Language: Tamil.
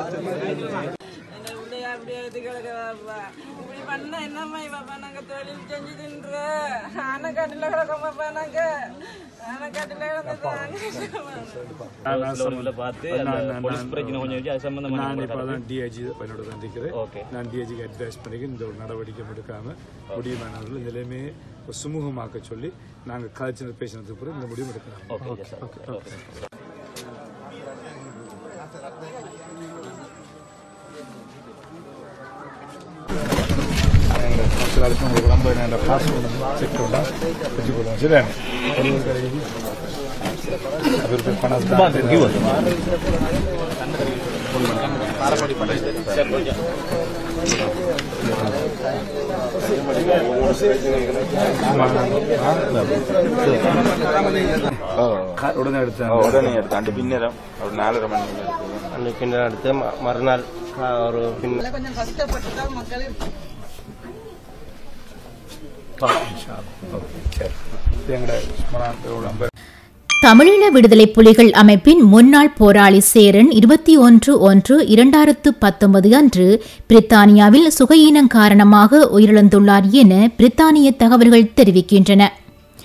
ಮಾಡ್ತೇವೆ பிள்ளைய அப்படியே எடுத்து கிடக்குறாப்பா இப்படி பண்ணா என்னம்மா இவப்பா நாங்க தொழில் செஞ்சு தின்ற? ஆனைக்காட்டுல கிடக்கோமாப்பா நாங்க. ஆனைக்காட்டுல கிடந்து பார்த்து அந்த போலீஸ் பிரச்சனை கொஞ்சம் வச்சு அது சம்பந்தமா நான் இப்போ தான் டிஐஜி என்னோட சந்திக்கிறேன் நான் டிஐஜிக்கு அட்வைஸ் பண்ணி இந்த ஒரு நடவடிக்கை எடுக்காம முடியுமானவர்கள் நிலைமையை சுமூகமாக்க சொல்லி நாங்கள் கலைச்சினர் பேசினதுக்கு பிறகு இந்த முடிவு எடுக்கலாம். ஓகே சார் ஓகே உடனே எடுத்தேன் உடனே எடுத்தாண்டு பின்னரம் ஒரு நாலரை மணி நேரம் எடுத்தது. அந்த மறுநாள் ஒரு கொஞ்சம் கஷ்டப்பட்டு தமிழீழ விடுதலை புலிகள் அமைப்பின் முன்னாள் போராளி சேரன் இருபத்தி ஒன்று ஒன்று இரண்டாயிரத்து பத்தொன்பது அன்று பிரித்தானியாவில் சுகையீனம் காரணமாக உயிரிழந்துள்ளார் என பிரித்தானிய தகவல்கள் தெரிவிக்கின்றன.